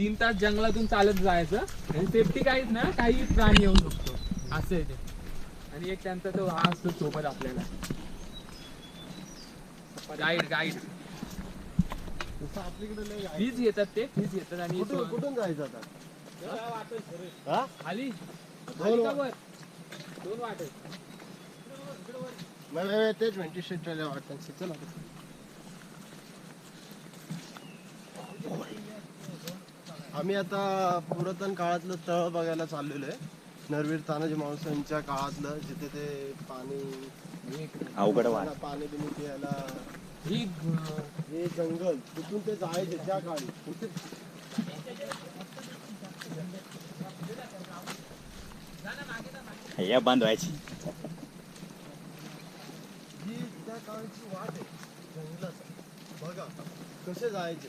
तीन तास जंगलातून चालत जायचं. आणि सेफ्टी काहीच ना काही प्राणी येऊ शकतो. असं आहे ते. आणि एक त्यांचा तो हा असतो सोबत आपल्याला. Guide guide. फीज घेतात ते फीज घेतात आणि कुठून जायचं आता खाली? दोन खाली का वा- वर? दोन वाट. आहेत. नाही, नाही, नाही, तेच म्हणते वाटतं. चला. आम्ही आता पुरातन काळातलं तळ बघायला चाललेलो आहे. नरवीर तानाजी मावसांच्या काळातलं जिथे ते पाणी अवघड पाणी बिनी प्यायला ही हे जंगल तिथून ते जायचे त्या काळी. या बंद व्हायची. ही त्या काळची वाट आहे जंगलाचा बघा कसे जायचे.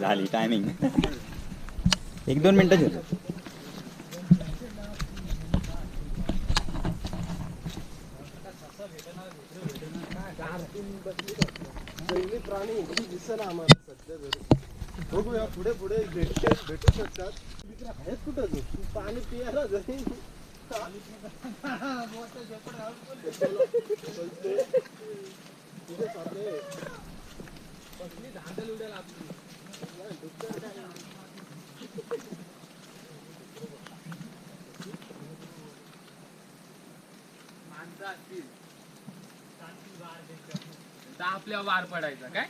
झाली टायमिंग एक दोन मिनिटं झाली जंगली प्राणी दिसेना आम्हाला सध्या तरी बघूया पुढे पुढे भेटू भेटू शकतात इकडे आहेत कुठं तू तू पाणी पियाला जाईल आपल्या वार पडायचा काय?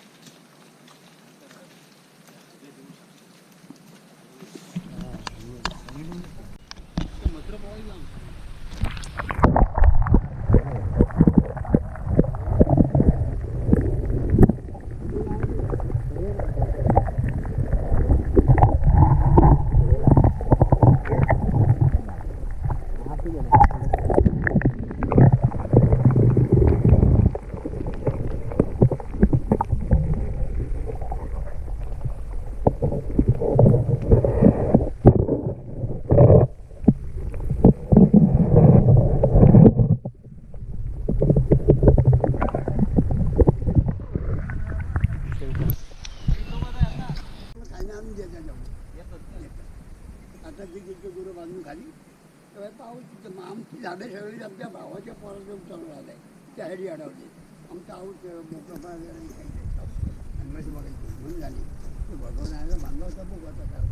खाली आणून द्यायचा आता ते तिथे गुरु बांधून खाली तेव्हा पाऊस तिथं मग आमची झाडं सगळी आमच्या भावाच्या पोराचं उचलून आलं आहे त्या ह्याची अडवली. आमचा आऊस मोकळा आणि बघायची म्हणून झाली. ते भगवान बांधला होता बघू आता काय